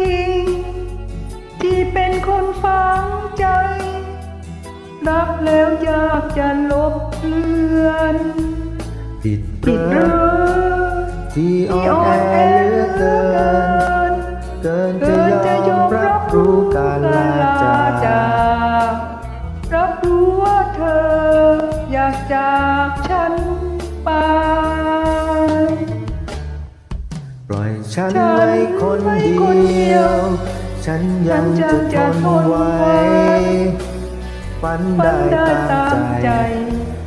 ยิงที่เป็นคนฝังใจ รักแล้วอยากจะลบเลือนผิดผิดเรืองที่อ่ที่อนอ่อนแอเหลือเกิน เกินจะยอมรับรู้การลาจากรับรู้ว่าเธอ อยากจากฉันไป ปล่อยฉันไว้คนเดียว ฉันยังจะทนไว้ฝันได้ตามใจ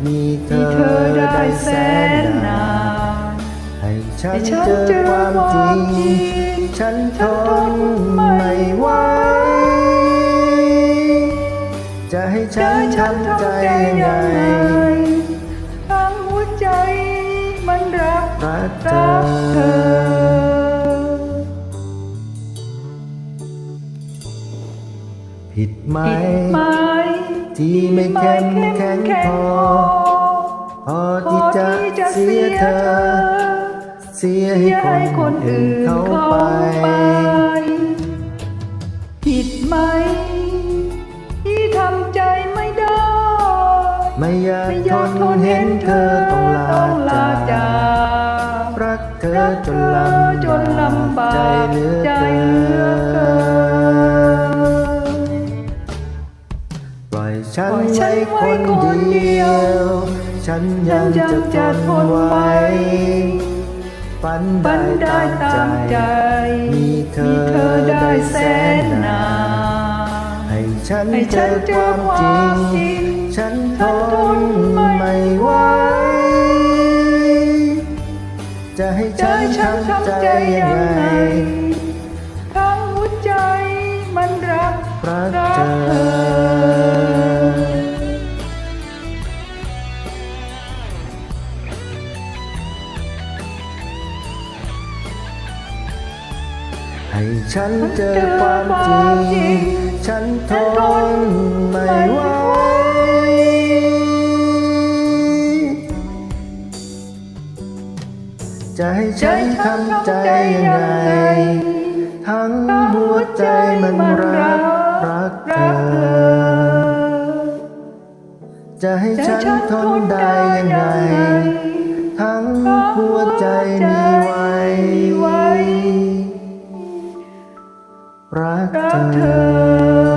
มีเธอได้แสนนานให้ฉันเจอความจริง ฉันทนไม่ไหวจะให้ฉันทำใจไง ผิดไหมผิดไหม ที่ไม่เข้มแข็งพอ พอที่จะเสียเธอ เสียเสียให้ให้คคนนอื่อื่นนเขาเขาไปไป ผิดไหม ที่ทำใจไม่ได้ ไม่อยากไม่อทยากนทนเห็เห็นนเธเธออต้องลาต้องลาจาจากกรักเธอรักจเธนอลำจนลำบาบากใจเหลือใจเกิเหลือเกิน ฉันปล่อยฉัไว้นคไว้นคนเดีเดียยววฉันยังจะทนไว้ ฝันฝัได้นได้ตาตามมใจใจมีเธอมีเธอได้ได้แสแสนนนานานให้ฉันให้เจฉัอนเจคอวามควาจริมงจริง ฉันทฉันทนนไม่ไม่ไหวไหว จะให้จะฉันให้ฉันทำใจทำใจยัยังงไงไงทั้งหัวใจมันรักรักรักเธเธออ ให้ฉันเจอความจริง ฉันทนไม่ไหวจะให้ฉันทำใจยังไง ทั้งหัวใจมันรักรักเธอ จะให้ฉันทนได้ยังไง รักรักเธเธออ